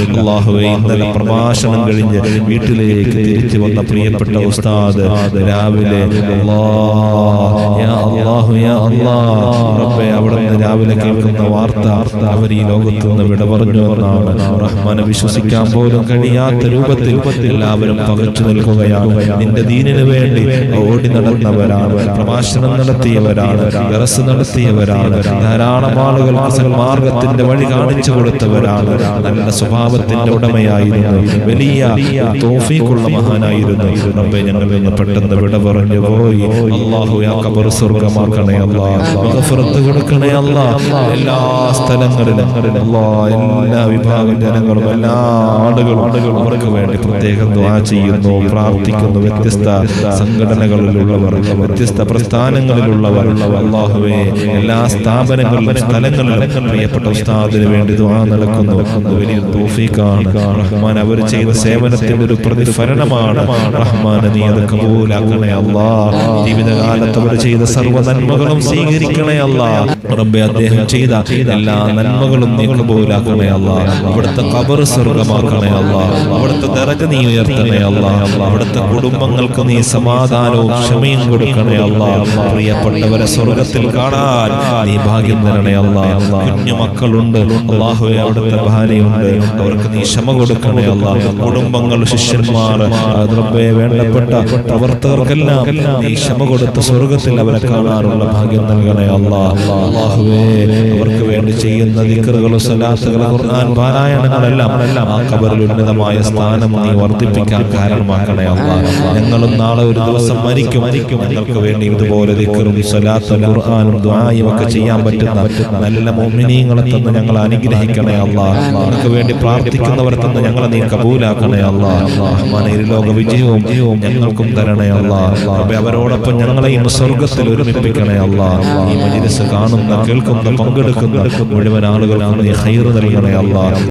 അള്ളാഹുവെ ഇന്നലെ പ്രഭാഷണം കഴിഞ്ഞ് വീട്ടിലേക്ക് തിരിച്ചു വന്ന പ്രിയപ്പെട്ട ഉസ്താദ് രാവിലെ അവിടുന്ന് രാവിലെ കേൾക്കുന്ന വാർത്ത അവർ ഈ ലോകത്ത് നിന്ന് വിട പറഞ്ഞു എന്നാണ്. റഹ്മാനെ വിശ്വസിക്കാൻ പോലും കഴിയാത്ത രൂപത്തിൽ എല്ലാവരും പകച്ചു നിൽക്കുകയാണ്. നിന്റെ ദീനിന് വേണ്ടി ഓടി നടന്നവരാണ് പ്രഭാഷണം നടത്തിയവരാണ് ഗറസ് നടത്തിയവരാണ് ധാരാളം ആളുകൾ മാർഗത്തിന്റെ വഴി കാണിച്ചു കൊടുത്തവരാണ് നല്ല സ്വഭാവത്തിന്റെ ഉടമയായിരുന്നു. വലിയ തോഫീക്കുള്ള മഹാനായിരുന്നു. റബ്ബെ ഞങ്ങൾ നിന്ന് പെട്ടെന്ന് വിട പറഞ്ഞു പോയി. അള്ളാഹു യാ കബർ സ്വർഗമാക്കണേ മഗ്ഫിറത്ത് കൊടുക്കണേ അള്ളാഹ് എല്ലാ സ്ഥലങ്ങളിലും അല്ലാ എല്ലാ വിഭാഗം ജനങ്ങളും എല്ലാ ആളുകളും അവർക്ക് വേണ്ടി പ്രത്യേകം ദ്വാ ചെയ്യുന്നു പ്രാർത്ഥിക്കുന്നു. വ്യത്യസ്ത സംഘടനകളിലുള്ളവർ വ്യത്യസ്ത പ്രസ്ഥാനങ്ങളിലുള്ളവർ അള്ളാഹുവേ എല്ലാ സ്ഥാപനങ്ങളിലും സ്ഥലങ്ങളിലും പ്രിയപ്പെട്ട ഉസ്താദിന് വേണ്ടി ദുആ നടക്കുന്നു. വലിയ വലിയ തൗഫീഖാണ് റഹ്മാൻ അവർ ചെയ്ത സേവനത്തിന്റെ ഒരു പ്രതിഫലനമാണ്. റഹ്മാൻ നീ അത് കബൂലാക്കണേ അല്ലാ. ജീവിതകാലത്ത് അവർ ചെയ്ത സർവ നന്മകളും സ്വീകരിക്കണേ അല്ലാ. റബ്ബെ അദ്ദേഹം ചെയ്ത എല്ലാ നന്മകളും നീ കബൂലാക്കണേ അല്ലാ. അവിടുത്തെ ഖബർ സ്വർഗമാക്കണേ അല്ലാ. അവിടുത്തെ ദറജ നീ ഉയർത്തണേ അല്ലാ. അവിടുത്തെ കുടുംബങ്ങൾക്ക് നീ സമാധാനവും ക്ഷമയും കൊടുക്കണേ അല്ലാ. പ്രിയപ്പെട്ടവരെ സ്വർഗത്തിൽ കാണാൻ നീ ഭാഗ്യം തരണേ അല്ലാ. കുഞ്ഞു മക്കളുണ്ട്. അള്ളാഹുവെ അവിടുത്തെ ഭാര്യയുണ്ട്. അവർക്ക് നീ ക്ഷമ കൊടുക്കണേ അല്ല. കുടുംബങ്ങൾ ശിഷ്യന്മാർ വേണ്ടപ്പെട്ട പ്രവർത്തകർക്കെല്ലാം നീ ക്ഷമ കൊടുത്ത് സ്വർഗത്തിൽ അവരെ കാണാനുള്ള ഭാഗ്യം നൽകണേ അള്ളാഹുവേ അവർക്ക് വേണ്ടി ചെയ്യുന്ന ദിക്കറുകളും സലാത്തുകളും ഖുർആൻ പാരായണങ്ങളെല്ലാം ആ കബറിൽ ഉന്നതമായ സ്ഥാനം നീ വർദ്ധിപ്പിക്കാൻ കാരണമാക്കണേ അല്ലാ ഞങ്ങളും നാളെ ഒരു ദിവസം മരിക്കും. ഞങ്ങൾക്ക് വേണ്ടി ഇതുപോലെ ദിക്കറും സലാത്തും ഖുർആനും ദുആയും ഒക്കെ ചെയ്യാൻ പറ്റുന്ന നല്ല മോമിനീങ്ങളെ തന്ന് ഞങ്ങൾ അനുഗ്രഹിക്കണേ അല്ലാ ഞങ്ങൾക്ക് വേണ്ടി പ്രാർത്ഥിക്കുന്നവരെ തന്ന് ഞങ്ങളെ നീ കബൂലാക്കണേ അല്ലാ റഹ്മാനെ ഇരുലോക വിജയവും ഞങ്ങൾക്കും തരണേ അല്ലാ അവരോടൊപ്പം ഞങ്ങളെയും സ്വർഗത്തിൽ ഒരുമിപ്പിക്കണേ അല്ലാ ഈ മജിലിസ് കാണുന്ന കേൾക്കുന്ന പങ്കെടുക്കുന്ന മുഴുവൻ ആളുകളാണ് നീ ഹൈറ് നൽകണേ അല്ലാ